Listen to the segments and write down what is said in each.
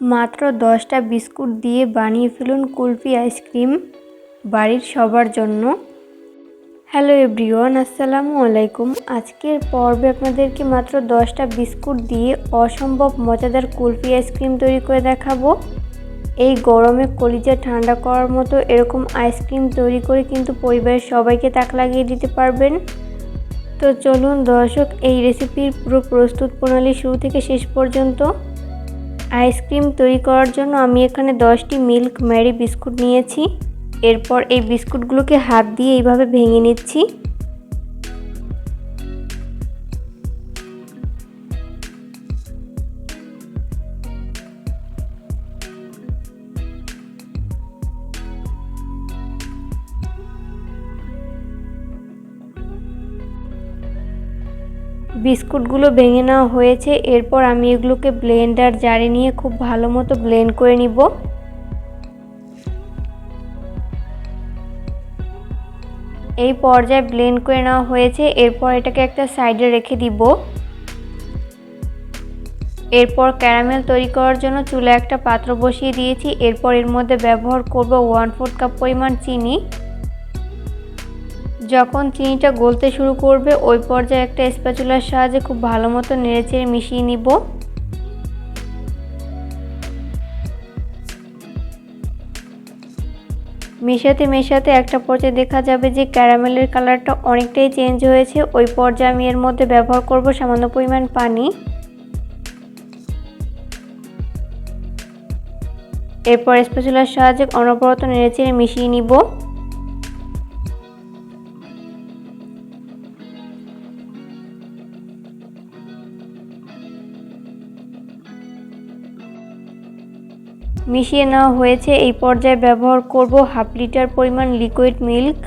মাত্র দশটা বিস্কুট দিয়ে বানিয়ে ফেলুন কুলফি আইসক্রিম বাড়ির সবার জন্য। হ্যালো এভরিওয়ান, আসসালামু আলাইকুম। আজকের পর্বে আপনাদেরকে মাত্র দশটা বিস্কুট দিয়ে অসম্ভব মজাদার কুলফি আইসক্রিম তৈরি করে দেখাবো। এই গরমে কলিজা ঠান্ডা করার মতো এরকম আইসক্রিম তৈরি করে কিন্তু পরিবারের সবাইকে তাক লাগিয়ে দিতে পারবেন। তো চলুন দর্শক, এই রেসিপির পুরো প্রস্তুত প্রণালী শুরু থেকে শেষ পর্যন্ত আইসক্রিম তৈরি করার জন্য আমি এখানে দশটি মিল্ক ম্যারি বিস্কুট নিয়েছি। এরপর এই বিস্কুটগুলোকে হাত দিয়ে এইভাবে ভেঙে নিচ্ছি। বিস্কুটগুলো ভেঙে নেওয়া হয়েছে, এরপর আমি এগুলোকে ব্লেন্ডার জারে নিয়ে খুব ভালো মতো ব্লেন্ড করে নিব। এই পর্যায়ে ব্লেন্ড করে নেওয়া হয়েছে, এরপর এটাকে একটা সাইডে রেখে দিব। এরপর ক্যারামেল তৈরি করার জন্য চুলে একটা পাত্র বসিয়ে দিয়েছি, এরপর এর মধ্যে ব্যবহার করব ওয়ান ফোর্থ কাপ পরিমাণ চিনি। যখন চিনিটা গলতে শুরু করবে, ওই পর্যায়ে একটা স্প্যাচুলার সাহায্যে খুব ভালো মতো নেড়েচেড়ে মিশিয়ে নিব। মেশাতে মেশাতে একটা পর্যায়ে দেখা যাবে যে ক্যারামেলের কালারটা অনেকটাই চেঞ্জ হয়েছে। ওই পর্যায়ে আমি এর মধ্যে ব্যবহার করব সামান্য পরিমাণ পানি। এরপর স্পেশালার সাহায্যে অনবরত নেড়েচেড়ে মিশিয়ে নিব। মিশিয়ে নেওয়া হয়েছে। এই পর্যায়ে ব্যবহার করব হাফ লিটার পরিমাণ লিকুইড মিল্ক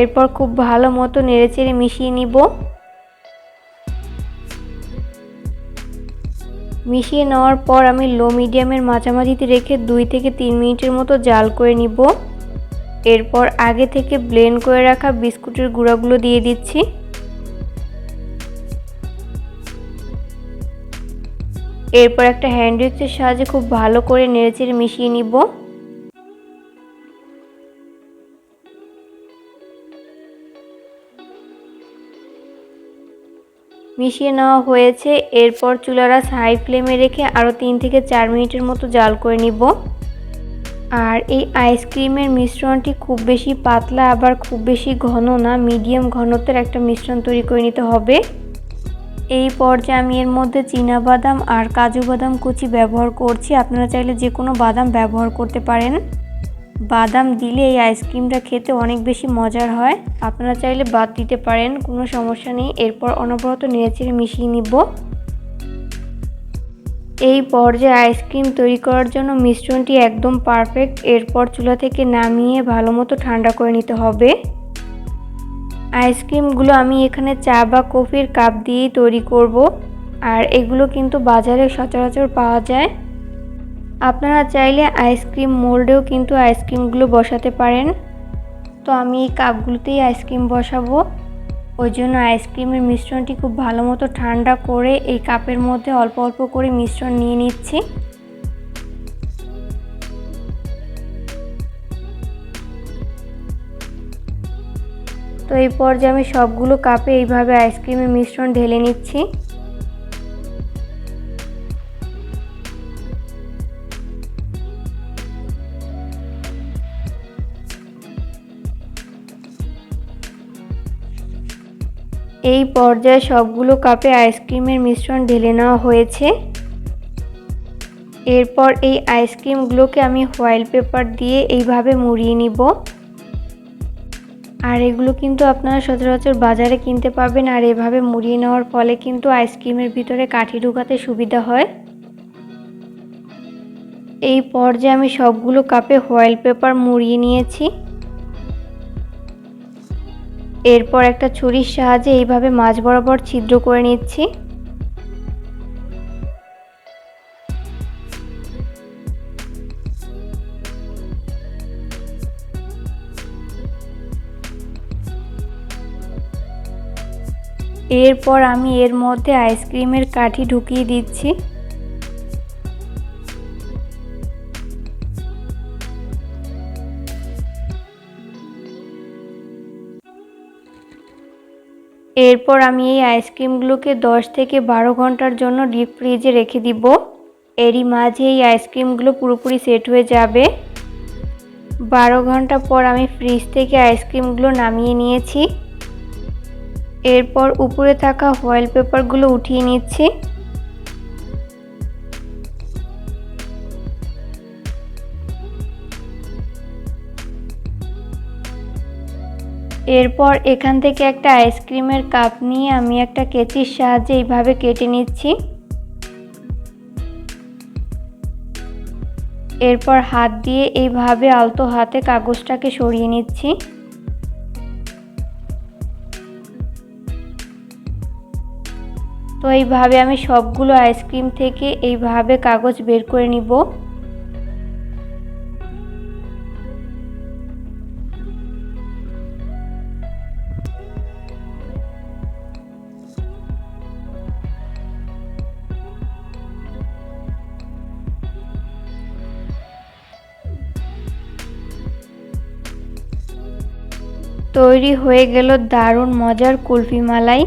এরপর খুব ভালো মতো নেড়েচেড়ে মিশিয়ে নিব। মিশিয়ে নেওয়ার পর আমি লো মিডিয়ামের মাঝামাঝিতে রেখে দুই থেকে তিন মিনিটের মতো জাল করে নিব। এরপর আগে থেকে ব্লেন্ড করে রাখা বিস্কুটের গুঁড়াগুলো দিয়ে দিচ্ছি। এরপর একটা হ্যান্ড উইক্সের সাহায্যে খুব ভালো করে নেড়েচেড়ে মিশিয়ে নিব। মিশিয়ে নেওয়া হয়েছে, এরপর চুলারা হাই ফ্লেমে রেখে আরও তিন থেকে চার মিনিটের মতো জাল করে নিব। আর এই আইসক্রিমের মিশ্রণটি খুব বেশি পাতলা, আবার খুব বেশি ঘন না মিডিয়াম ঘনত্বের একটা মিশ্রণ তৈরি করে নিতে হবে। এই পর্যায়ে আমি এর মধ্যে বাদাম আর কাজু বাদাম কুচি ব্যবহার করছি। আপনারা চাইলে যে কোনো বাদাম ব্যবহার করতে পারেন। বাদাম দিলে এই আইসক্রিমটা খেতে অনেক বেশি মজার হয়। আপনারা চাইলে বাদ দিতে পারেন, কোনো সমস্যা নেই। এরপর অনবরত নেড়েচেড়ে মিশিয়ে নিব। এই পর্যায়ে আইসক্রিম তৈরি করার জন্য মিশ্রণটি একদম পারফেক্ট। এরপর চুলা থেকে নামিয়ে ভালো মতো ঠান্ডা করে নিতে হবে। আইসক্রিমগুলো আমি এখানে চা বা কফির কাপ দিয়েই তৈরি করব। আর এগুলো কিন্তু বাজারে সচরাচর পাওয়া যায়। আপনারা চাইলে আইসক্রিম মোল্ডেও কিন্তু আইসক্রিমগুলো বসাতে পারেন। তো আমি এই কাপগুলোতেই আইসক্রিম বসাবো। ওই জন্য আইসক্রিমের মিশ্রণটি খুব ভালো মতো ঠান্ডা করে এই কাপের মধ্যে অল্প অল্প করে মিশ্রণ নিয়ে নিচ্ছি। তো এই পর্যায়ে আমি সবগুলো কাপে এইভাবে আইসক্রিমের মিশ্রণ ঢেলে নিচ্ছি। এই পর্যায়ে সবগুলো কাপে আইসক্রিমের মিশ্রণ ঢেলে নেওয়া হয়েছে। এরপর এই আইসক্রিমগুলোকে আমি হোয়াইল পেপার দিয়ে এইভাবে মুড়িয়ে নিব। আর এগুলো কিন্তু আপনারা সচরাচর বাজারে কিনতে পারবেন আর এভাবে মুড়িয়ে নেওয়ার ফলে কিন্তু আইসক্রিমের ভিতরে কাঠি ঢুকাতে সুবিধা হয়। এই পর্যায়ে আমি সবগুলো কাপে হোয়াইল পেপার মুড়িয়ে নিয়েছি। এরপর একটা ছুরির সাহায্যে এইভাবে মাছ বরাবর ছিদ্র করে নিচ্ছি। এরপর আমি এর মধ্যে আইসক্রিমের কাঠি ঢুকিয়ে দিচ্ছি। এরপর আমি এই আইসক্রিমগুলোকে 10 থেকে বারো ঘণ্টার জন্য ডিপ ফ্রিজে রেখে দিব। এরই মাঝে এই আইসক্রিমগুলো পুরোপুরি সেট হয়ে যাবে। বারো ঘণ্টা পর আমি ফ্রিজ থেকে আইসক্রিমগুলো নামিয়ে নিয়েছি। এরপর উপরে থাকা ফয়েল পেপারগুলো উঠিয়ে নিচ্ছি। এরপর এখান থেকে একটা আইসক্রিমের কাপ নিয়ে আমি একটা কেচির সাহায্যে এইভাবে কেটে নিচ্ছি। এরপর হাত দিয়ে এইভাবে আলতো হাতে কাগজটাকে সরিয়ে নিচ্ছি। তো এইভাবে আমি সবগুলো আইসক্রিম থেকে এইভাবে কাগজ বের করে নিব। তৈরি হয়ে গেল দারুণ মজার কুলফি মালাই।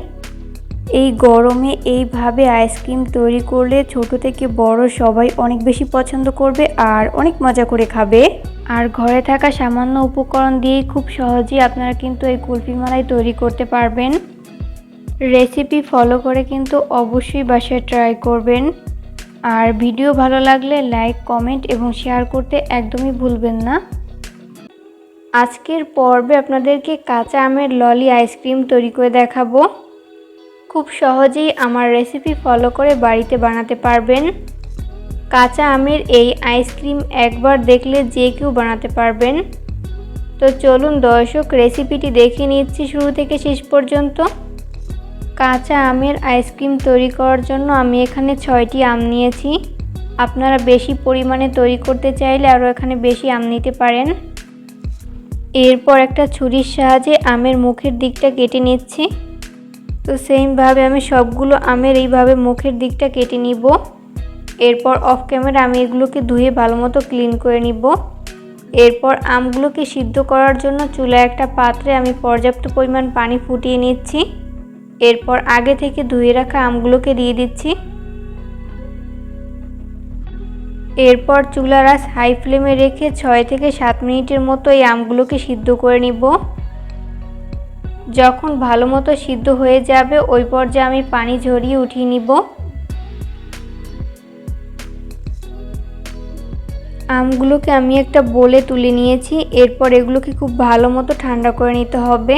এই গরমে এইভাবে আইসক্রিম তৈরি করলে ছোট থেকে বড় সবাই অনেক বেশি পছন্দ করবে আর অনেক মজা করে খাবে। আর ঘরে থাকা সামান্য উপকরণ দিয়েই খুব সহজেই আপনারা কিন্তু এই কুলফি মালাই তৈরি করতে পারবেন। রেসিপি ফলো করে কিন্তু অবশ্যই বাসায় ট্রাই করবেন। আর ভিডিও ভালো লাগলে লাইক, কমেন্ট এবং শেয়ার করতে একদমই ভুলবেন না। আজকের পর্বে আপনাদেরকে কাঁচা আমের ললি আইসক্রিম তৈরি করে দেখাবো। খুব সহজেই আমার রেসিপি ফলো করে বাড়িতে বানাতে পারবেন। কাঁচা আমের এই আইসক্রিম একবার দেখলে যে কেউ বানাতে পারবেন। তো চলুন দর্শক রেসিপিটি দেখে নিচ্ছি শুরু থেকে শেষ পর্যন্ত। কাঁচা আমের আইসক্রিম তৈরি করার জন্য আমি এখানে ছয়টি আম নিয়েছি। আপনারা বেশি পরিমাণে তৈরি করতে চাইলে আরও এখানে বেশি আম নিতে পারেন। এরপর একটা ছুরির সাহায্যে আমের মুখের দিকটা কেটে নিচ্ছি। তো সেমভাবে আমি সবগুলো আমের এইভাবে মুখের দিকটা কেটে নিব। এরপর অফ ক্যামেরা আমি এগুলোকে ধুয়ে ভালো মতো ক্লিন করে নিব। এরপর আমগুলোকে সিদ্ধ করার জন্য চুলায় একটা পাত্রে আমি পর্যাপ্ত পরিমাণ পানি ফুটিয়ে নিচ্ছি। এরপর আগে থেকে ধুয়ে রাখা আমগুলোকে দিয়ে দিচ্ছি। এরপর চুলার আস হাই ফ্লেমে রেখে ছয় থেকে সাত মিনিটের মতো এই আমগুলোকে সিদ্ধ করে নিব। যখন ভালো মতো সিদ্ধ হয়ে যাবে, ওই পর্যায়ে আমি পানি ঝরিয়ে উঠিয়ে নিব। আমগুলোকে আমি একটা বলে তুলে নিয়েছি। এরপর এগুলোকে খুব ভালো মতো ঠান্ডা করে নিতে হবে।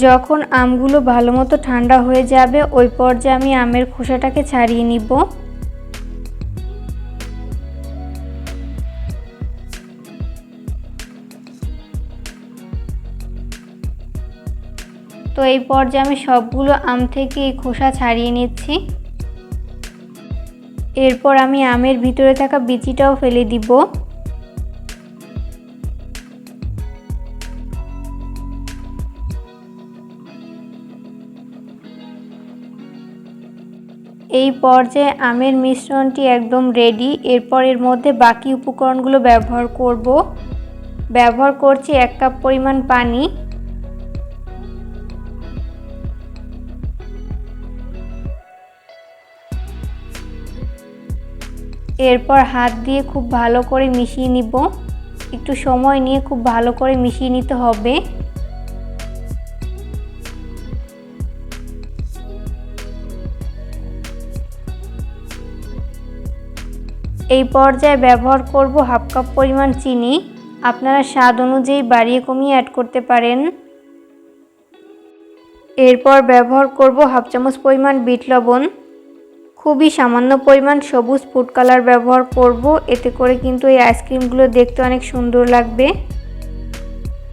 যখন আমগুলো ভালো মতো ঠান্ডা হয়ে যাবে, ওই পর্যায়ে আমি আমের খোসাটাকে ছাড়িয়ে নিব। এই পর্যায়ে আমি সবগুলো আম থেকে এই খোসা ছাড়িয়ে নিচ্ছি। এরপর আমি আমের ভিতরে থাকা বিচিটাও ফেলে দিব। এই পর্যায়ে আমের মিশ্রণটি একদম রেডি এরপর এর মধ্যে বাকি উপকরণগুলো ব্যবহার করব। ব্যবহার করছি এক কাপ পরিমাণ পানি। এরপর হাত দিয়ে খুব ভালো করে মিশিয়ে নিব। একটু সময় নিয়ে খুব ভালো করে মিশিয়ে নিতে হবে। এই পর্যায়ে ব্যবহার করব হাফ কাপ পরিমাণ চিনি। আপনারা স্বাদ অনুযায়ী বাড়িয়ে কমিয়ে অ্যাড করতে পারেন। এরপর ব্যবহার করব হাফ চামচ পরিমাণ বিট লবণ। খুবই সামান্য পরিমাণ সবুজ ফুড কালার ব্যবহার করব। এতে করে কিন্তু এই আইসক্রিমগুলো দেখতে অনেক সুন্দর লাগবে।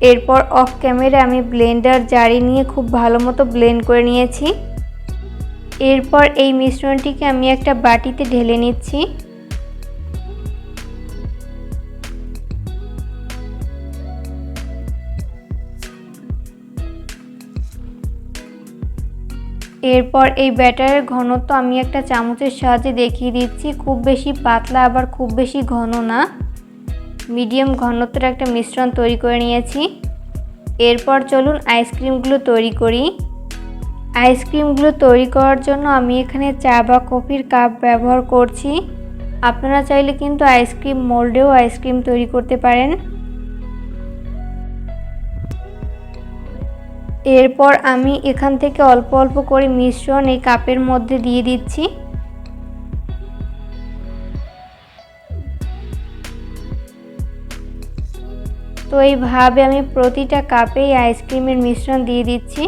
এরপর অফ ক্যামেরা আমি ব্লেন্ডার জারি নিয়ে খুব ভালো মতো ব্লেন্ড করে নিয়েছি। এরপর এই মিশ্রণটিকে আমি একটা বাটিতে ঢেলে নিচ্ছি। এরপর এই ব্যাটারের ঘনত্ব আমি একটা চামচের সাহায্যে দেখিয়ে দিচ্ছি। খুব বেশি পাতলা আবার খুব বেশি ঘন না। মিডিয়াম ঘনত্বের একটা মিশ্রণ তৈরি করে নিয়েছি। এরপর চলুন আইসক্রিমগুলো তৈরি করি। আইসক্রিমগুলো তৈরি করার জন্য আমি এখানে চা বা কফির কাপ ব্যবহার করছি। আপনারা চাইলে কিন্তু আইসক্রিম মোল্ডেও আইসক্রিম তৈরি করতে পারেন। এরপর আমি এখান থেকে অল্প অল্প করে মিশ্রণ এই কাপের মধ্যে দিয়ে দিচ্ছি। তো এইভাবে আমি প্রতিটা কাপেই আইসক্রিমের মিশ্রণ দিয়ে দিচ্ছি।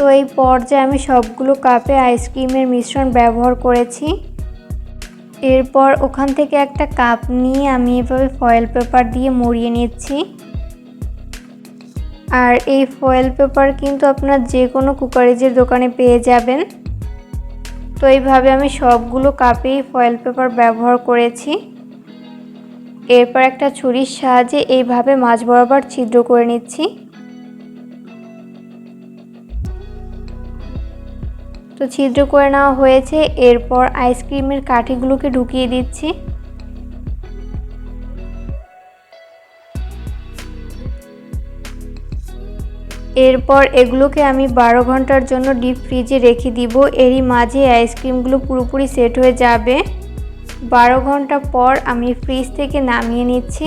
তো এই পর্যায়ে আমি সবগুলো কাপে আইসক্রিমের মিশ্রণ ব্যবহার করেছি। এরপর ওখান থেকে একটা কাপ নিয়ে আমি এভাবে ফয়েল পেপার দিয়ে মুড়িয়ে নিচ্ছি। আর এই ফয়েল পেপার কিন্তু আপনার যে কোনো কুকারিজের দোকানে পেয়ে যাবেন। তো এইভাবে আমি সবগুলো কাপেই ফয়েল পেপার ব্যবহার করেছি। এরপর একটা ছুরির সাহায্যে এইভাবে মাছ বরাবর ছিদ্র করে নিচ্ছি। তো ছিদ্র করে নেওয়া হয়েছে। এরপর আইসক্রিমের কাঠিগুলোকে ঢুকিয়ে দিচ্ছি। এরপর এগুলোকে আমি বারো ঘণ্টার জন্য ডিপ ফ্রিজে রেখে দিব। এরই মাঝে আইসক্রিমগুলো পুরোপুরি সেট হয়ে যাবে। বারো ঘণ্টা পর আমি ফ্রিজ থেকে নামিয়ে নিচ্ছি।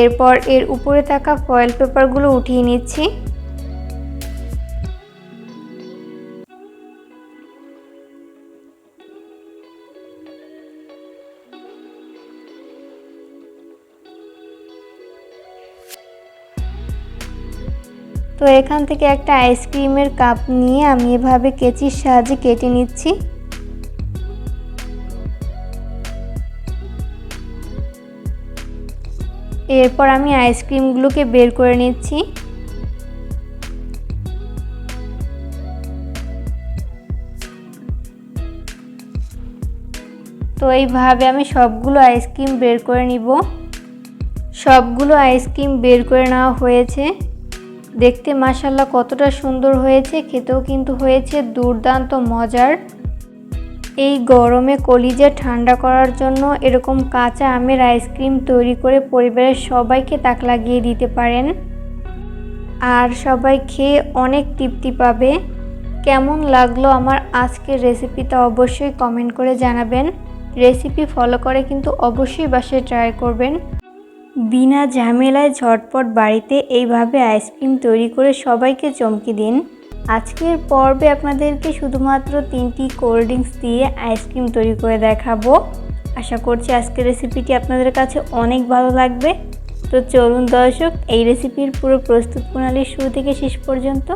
এরপর এর উপরে থাকা ফয়েল পেপারগুলো উঠিয়ে নিচ্ছি। তো এখান থেকে একটা আইসক্রিমের কাপ নিয়ে আমি এভাবে কেচির সাহায্যে কেটে নিচ্ছি। এরপর আমি আইসক্রিমগুলোকে বের করে নিচ্ছি। তো এইভাবে আমি সবগুলো আইসক্রিম বের করে নিব। সবগুলো আইসক্রিম বের করে নেওয়া হয়েছে। দেখতে মাসাল্লাহ কতটা সুন্দর হয়েছে, খেতেও কিন্তু হয়েছে দুর্দান্ত মজার। এই গরমে কলিজা ঠান্ডা করার জন্য এরকম কাঁচা আমের আইসক্রিম তৈরি করে পরিবারের সবাইকে তাক লাগিয়ে দিতে পারেন। আর সবাই খেয়ে অনেক তৃপ্তি পাবে। কেমন লাগল আমার আজকের রেসিপিটা অবশ্যই কমেন্ট করে জানাবেন। রেসিপি ফলো করে কিন্তু অবশ্যই বাসায় ট্রাই করবেন। বিনা ঝামেলায় ঝটপট বাড়িতে এইভাবে আইসক্রিম তৈরি করে সবাইকে চমকে দিন। আজকের পর্বে আপনাদেরকে শুধুমাত্র তিনটি কোল্ড ড্রিঙ্কস দিয়ে আইসক্রিম তৈরি করে দেখাবো। আশা করছি আজকের রেসিপিটি আপনাদের কাছে অনেক ভালো লাগবে। তো চলুন দর্শক, এই রেসিপির পুরো প্রস্তুত প্রণালীর শুরু থেকে শেষ পর্যন্ত।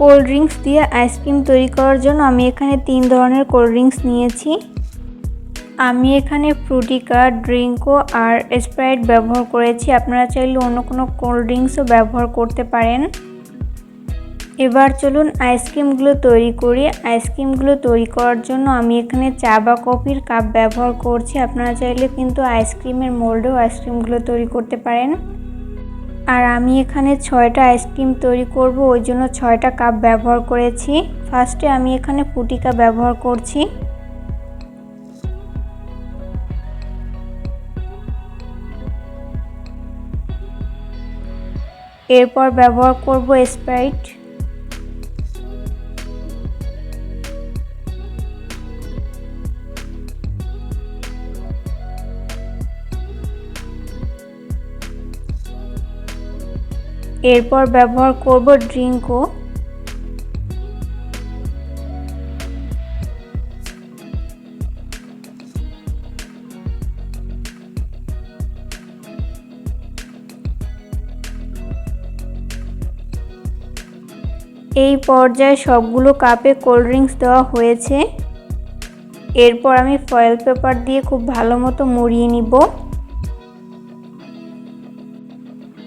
কোল্ড ড্রিঙ্কস দিয়ে আইসক্রিম তৈরি করার জন্য আমি এখানে তিন ধরনের কোল্ড ড্রিঙ্কস নিয়েছি। আমি এখানে ফ্রুটিকা ড্রিঙ্কও আর স্প্রাইট ব্যবহার করেছি। আপনারা চাইলে অন্য কোনো কোল্ড ড্রিঙ্কসও ব্যবহার করতে পারেন। এবার চলুন আইসক্রিমগুলো তৈরি করি। আইসক্রিমগুলো তৈরি করার জন্য আমি এখানে চা বা কফির কাপ ব্যবহার করছি। আপনারা চাইলে কিন্তু আইসক্রিমের মোল্ডেও আইসক্রিমগুলো তৈরি করতে পারেন। আর আমি এখানে ছয়টা আইসক্রিম তৈরি করব। ওই জন্য ছয়টা কাপ ব্যবহার করেছি। ফার্স্টে আমি এখানে ফুটিকা ব্যবহার করছি। এরপর ব্যবহার করব স্প্রাইট এরপর ব্যবহার করব ড্রিঙ্কও এই পর্যায়ে সবগুলো কাপে কোল্ড ড্রিঙ্কস দেওয়া হয়েছে। এরপর আমি ফয়েল পেপার দিয়ে খুব ভালো মতো মুড়িয়ে নিব।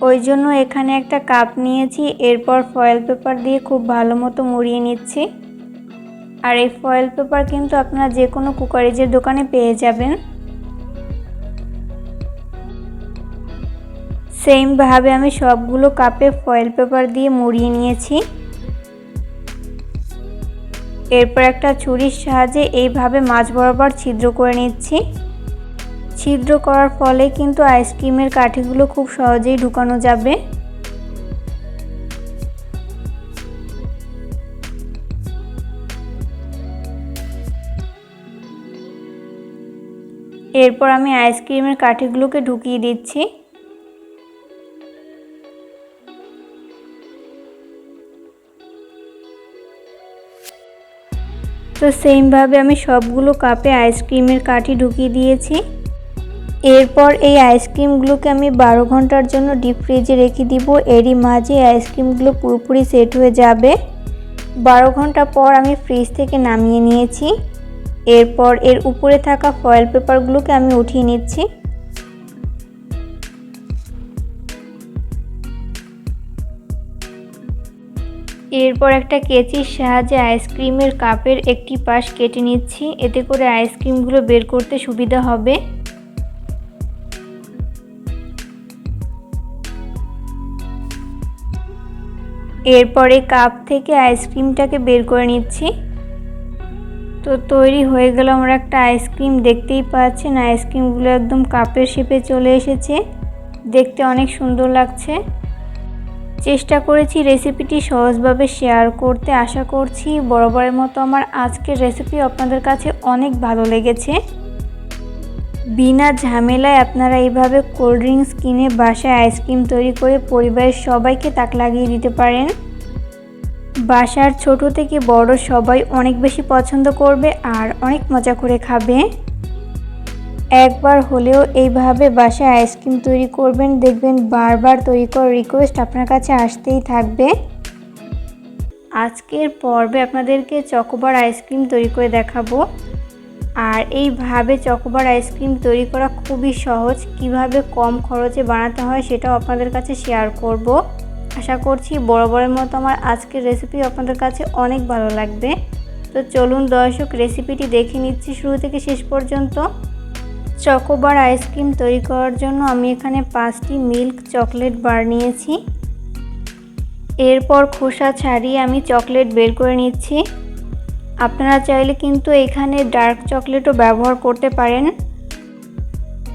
ওই জন্য এখানে একটা কাপ নিয়েছি, এরপর ফয়েল পেপার দিয়ে খুব ভালো মতো মুড়িয়ে নিচ্ছি। আর এই ফয়েল পেপার কিন্তু আপনারা যে কোনো কুকারিজের দোকানে পেয়ে যাবেন। সেমভাবে আমি সবগুলো কাপে ফয়েল পেপার দিয়ে মুড়িয়ে নিয়েছি। এরপর একটা ছুরির সাহায্যে এইভাবে মাছ বরাবর ছিদ্র করে নিচ্ছি। ছিদ্র করার ফলে কিন্তু আইসক্রিমের কাঠিগুলো খুব সহজেই ঢুকানো যাবে। এরপর আমি আইসক্রিমের কাঠিগুলোকে ঢুকিয়ে দিচ্ছি। তো সেমভাবে আমি সবগুলো কাপে আইসক্রিমের কাঠি ঢুকিয়ে দিয়েছি। এরপর এই আইসক্রিমগুলোকে আমি বারো ঘণ্টার জন্য ডিপ ফ্রিজে রেখে দিব। এরই মাঝে আইসক্রিমগুলো পুরোপুরি সেট হয়ে যাবে। বারো ঘণ্টা পর আমি ফ্রিজ থেকে নামিয়ে নিয়েছি। এরপর এর উপরে থাকা ফয়েল পেপারগুলোকে আমি উঠিয়ে নিচ্ছি। এরপর একটা কেচির সাহায্যে আইসক্রিমের কাপের একটি পাশ কেটে নিচ্ছি। এতে করে আইসক্রিমগুলো বের করতে সুবিধা হবে। এরপরে কাপ থেকে আইসক্রিমটাকে বের করে নিচ্ছি। তো তৈরি হয়ে গেল আমরা একটা আইসক্রিম। দেখতেই পাচ্ছেন, আইসক্রিমগুলো একদম কাপের শেপে চলে এসেছে। দেখতে অনেক সুন্দর লাগছে। চেষ্টা করেছি রেসিপিটি সহজভাবে শেয়ার করতে। আশা করছি বরাবরের মতো আমার আজকের রেসিপি আপনাদের কাছে অনেক ভালো লেগেছে। বিনা ঝামেলায় আপনারা এইভাবে কোল্ড ড্রিঙ্কস কিনে বাসায় আইসক্রিম তৈরি করে পরিবারের সবাইকে তাক লাগিয়ে দিতে পারেন। বাসার ছোট থেকে বড় সবাই অনেক বেশি পছন্দ করবে আর অনেক মজা করে খাবে। একবার হলেও এইভাবে বাসায় আইসক্রিম তৈরি করবেন, দেখবেন বারবার তৈরি করার রিকোয়েস্ট আপনার কাছে আসতেই থাকবে। আজকের পর্বে আপনাদেরকে চকোবার আইসক্রিম তৈরি করে দেখাবো। আর এইভাবে চকোবার আইসক্রিম তৈরি করা খুবই সহজ, কীভাবে কম খরচে বানাতে হয় সেটাও আপনাদের কাছে শেয়ার করব। আশা করছি বরাবরের মতো আমার আজকের রেসিপি আপনাদের কাছে অনেক ভালো লাগবে। তো চলুন দর্শক রেসিপিটি দেখে নিচ্ছি শুরু থেকে শেষ পর্যন্ত। চকোবার আইসক্রিম তৈরি করার জন্য আমি এখানে পাঁচটি মিল্ক চকলেট বার নিয়েছি। এরপর খোসা ছাড়িয়ে আমি চকলেট বের করে নিচ্ছি। আপনারা চাইলে কিন্তু এখানে ডার্ক চকলেটও ব্যবহার করতে পারেন।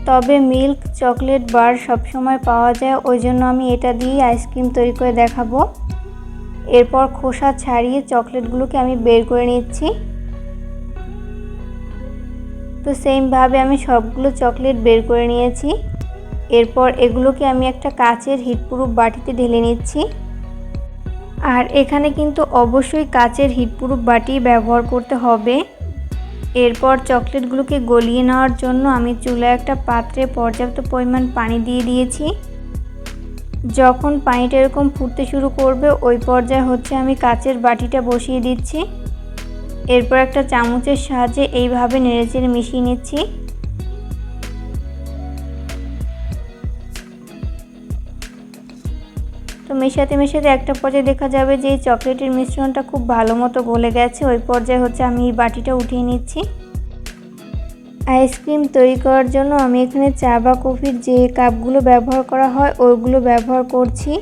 তবে মিল্ক চকলেট বার সবসময় পাওয়া যায়, ওই জন্য আমি এটা দিয়েই আইসক্রিম তৈরি করে দেখাবো। এরপর খোসা ছাড়িয়ে চকলেটগুলোকে আমি বের করে নিচ্ছি। তো সেমভাবে আমি সবগুলো চকলেট বের করে নিয়েছি। এরপর এগুলোকে আমি একটা কাচের হিটপ্রুফ বাটিতে ঢেলে নিচ্ছি। আর এখানে কিন্তু অবশ্যই কাচের হিটপ্রুফ বাটি ব্যবহার করতে হবে। এরপর চকলেটগুলোকে গলিয়ে নেওয়ার জন্য আমি চুলায় একটা পাত্রে পর্যাপ্ত পরিমাণ পানি দিয়ে দিয়েছি। যখন পানিটা এরকম ফুটতে শুরু করবে, ওই পর্যায়ে হচ্ছে আমি কাচের বাটিটা বসিয়ে দিচ্ছি। এরপর একটা চামচের সাহায্যে এইভাবে নেড়েচেড়ে মিশিয়ে নিচ্ছি। তো মেশাতে মেশাতে একটা পর্যায়ে দেখা যাবে যে চকলেটের মিশ্রণটা খুব ভালো মতো গলে গেছে। ওই পর্যায়ে হচ্ছে আমি এই বাটিটা উঠিয়ে নিচ্ছি। আইসক্রিম তৈরি করার জন্য আমি এখানে চা বা কফির যে কাপগুলো ব্যবহার করা হয় ওইগুলো ব্যবহার করছি।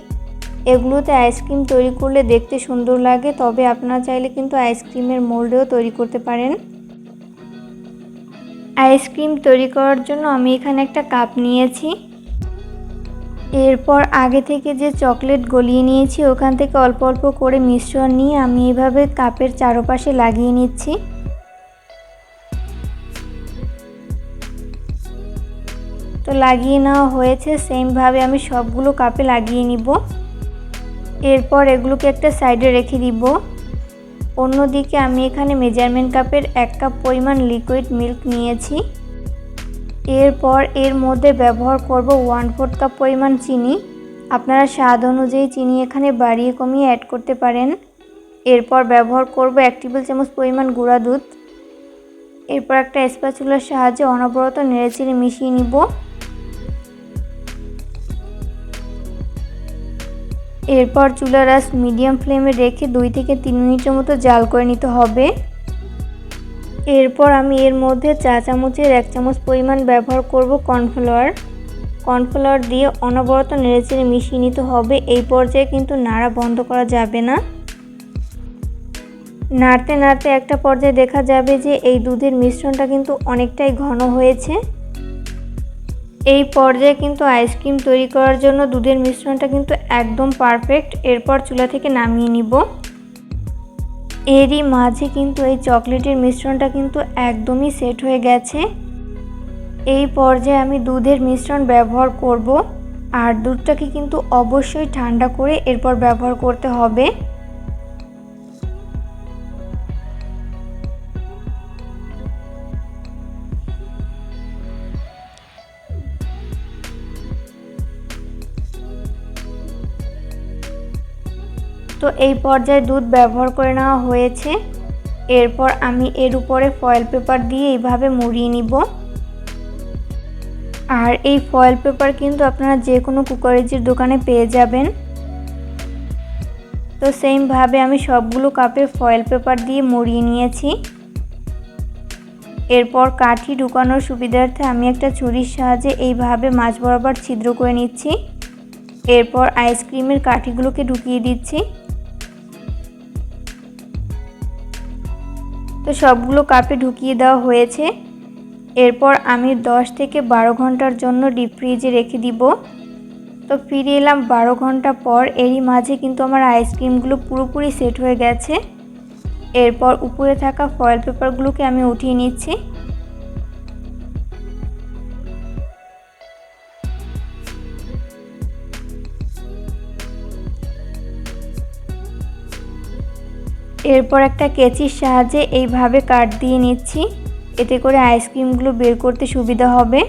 এগুলোতে আইসক্রিম তৈরি করলে দেখতে সুন্দর লাগে, তবে আপনারা চাইলে কিন্তু আইসক্রিমের মোল্ডেও তৈরি করতে পারেন। আইসক্রিম তৈরি করার জন্য আমি এখানে একটা কাপ নিয়েছি। এরপর আগে থেকে যে চকলেট গলিয়ে নিয়েছি, ওখান থেকে অল্প অল্প করে মিশ্রণ নিয়ে আমি এভাবে কাপের চারপাশে লাগিয়ে নিচ্ছি। তো লাগিয়ে নেওয়া হয়েছে সেমভাবে আমি সবগুলো কাপে লাগিয়ে নিব। এরপর এগুলোকে একটা সাইডে রেখে দিব। অন্যদিকে আমি এখানে মেজারমেন্ট কাপের এক কাপ পরিমাণ লিকুইড মিল্ক নিয়েছি। এরপর এর মধ্যে ব্যবহার করব ওয়ান ফোর্থ কাপ পরিমাণ চিনি। আপনারা স্বাদ অনুযায়ী চিনি এখানে বাড়িয়ে কমিয়ে অ্যাড করতে পারেন। এরপর ব্যবহার করব এক টেবিল চামচ পরিমাণ গুঁড়া দুধ। এরপর একটা স্প্যাচুলার সাহায্যে অনবরত নেড়েচেড়ে মিশিয়ে নিব। এরপর চুলার আস মিডিয়াম ফ্লেমে রেখে দুই থেকে তিন মিনিটের মতো জাল করে নিতে হবে। এরপর আমি এর মধ্যে চা চামচের এক চামচ পরিমাণ ব্যবহার করব কর্নফ্লাওয়ার। কর্নফ্লাওয়ার দিয়ে অনবরত নেড়েচেড়ে মিশিয়ে নিতে হবে। এই পর্যায়ে কিন্তু নাড়া বন্ধ করা যাবে না। নাড়তে নাড়তে একটা পর্যায়ে দেখা যাবে যে এই দুধের মিশ্রণটা কিন্তু অনেকটাই ঘন হয়েছে। এই পর্যায়ে কিন্তু আইসক্রিম তৈরি করার জন্য দুধের মিশ্রণটা কিন্তু একদম পারফেক্ট। এরপর চুলা থেকে নামিয়ে নিব। এরই মাঝে কিন্তু এই চকলেটের মিশ্রণটা কিন্তু একদমই সেট হয়ে গেছে। এই পর্যায়ে আমি দুধের মিশ্রণ ব্যবহার করব। আর দুধটাকে কিন্তু অবশ্যই ঠান্ডা করে এরপর ব্যবহার করতে হবে। তো এই পর্যায়ে দুধ ব্যবহার করে নেওয়া হয়েছে। এরপর আমি এর উপরে ফয়েল পেপার দিয়ে এইভাবে মুড়িয়ে নিব। আর এই ফয়েল পেপার কিন্তু আপনারা যে কোনো কুকারেজির দোকানে পেয়ে যাবেন। তো সেমভাবে আমি সবগুলো কাপে ফয়েল পেপার দিয়ে মুড়িয়ে নিয়েছি। এরপর কাঠি ঢুকানোর সুবিধার্থে আমি একটা ছুরির সাহায্যে এইভাবে মাছ বরাবর ছিদ্র করে নিচ্ছি। এরপর আইসক্রিমের কাঠিগুলোকে ঢুকিয়ে দিচ্ছি। তো সবগুলো কাপে ঢুকিয়ে দেওয়া হয়েছে। এরপর আমি 10 থেকে বারো ঘণ্টার জন্য ডিপ ফ্রিজে রেখে দিব। তো ফিরে এলাম বারো ঘণ্টা পর, এরই মাঝে কিন্তু আমার আইসক্রিমগুলো পুরোপুরি সেট হয়ে গেছে। এরপর উপরে থাকা ফয়েল পেপারগুলোকে আমি উঠিয়ে নিচ্ছি। এরপর একটা কেচির সাহায্যে এইভাবে কাট দিয়ে নিচ্ছি। এতে করে আইসক্রিমগুলো বের করতে সুবিধা হবে।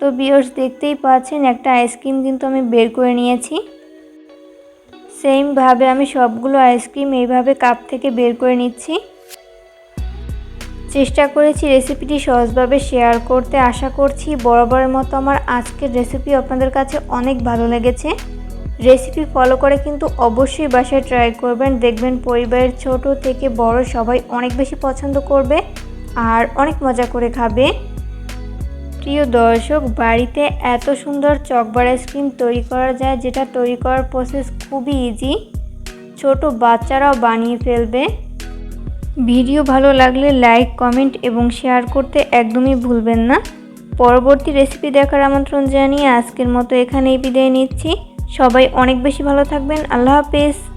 তো বিয়র্স দেখতেই পাচ্ছেন, একটা আইসক্রিম কিন্তু আমি বের করে নিয়েছি। সেমভাবে আমি সবগুলো আইসক্রিম এইভাবে কাপ থেকে বের করে নিচ্ছি। চেষ্টা করেছি রেসিপিটি সহজভাবে শেয়ার করতে। আশা করছি বরাবরের মতো আমার আজকের রেসিপি আপনাদের কাছে অনেক ভালো লেগেছে। রেসিপি ফলো করে কিন্তু অবশ্যই বাসায় ট্রাই করবেন। দেখবেন পরিবারের ছোট থেকে বড় সবাই অনেক বেশি পছন্দ করবে আর অনেক মজা করে খাবে। প্রিয় দর্শক, বাড়িতে এত সুন্দর চকবার আইসক্রিম তৈরি করা যায়, যেটা তৈরি করার প্রসেস খুবই ইজি ছোট বাচ্চারাও বানিয়ে ফেলবে। ভিডিও ভালো লাগলে লাইক, কমেন্ট এবং শেয়ার করতে একদমই ভুলবেন না। পরবর্তী রেসিপি দেখার আমন্ত্রণ জানিয়ে আজকের মতো এখানেই বিদায় নিচ্ছি। সবাই অনেক বেশি ভালো থাকবেন। আল্লাহ হাফেজ।